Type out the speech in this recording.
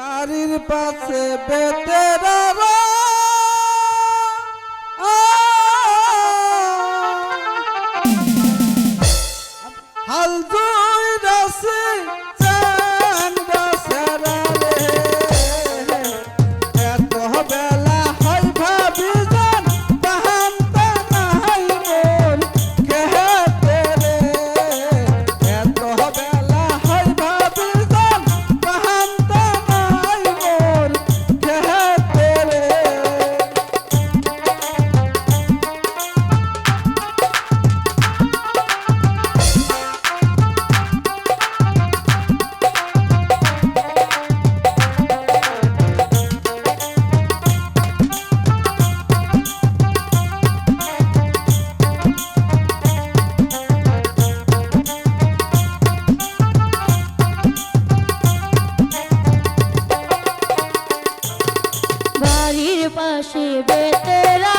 বাড়ির পাশে বেতেরা হাল বেতেরা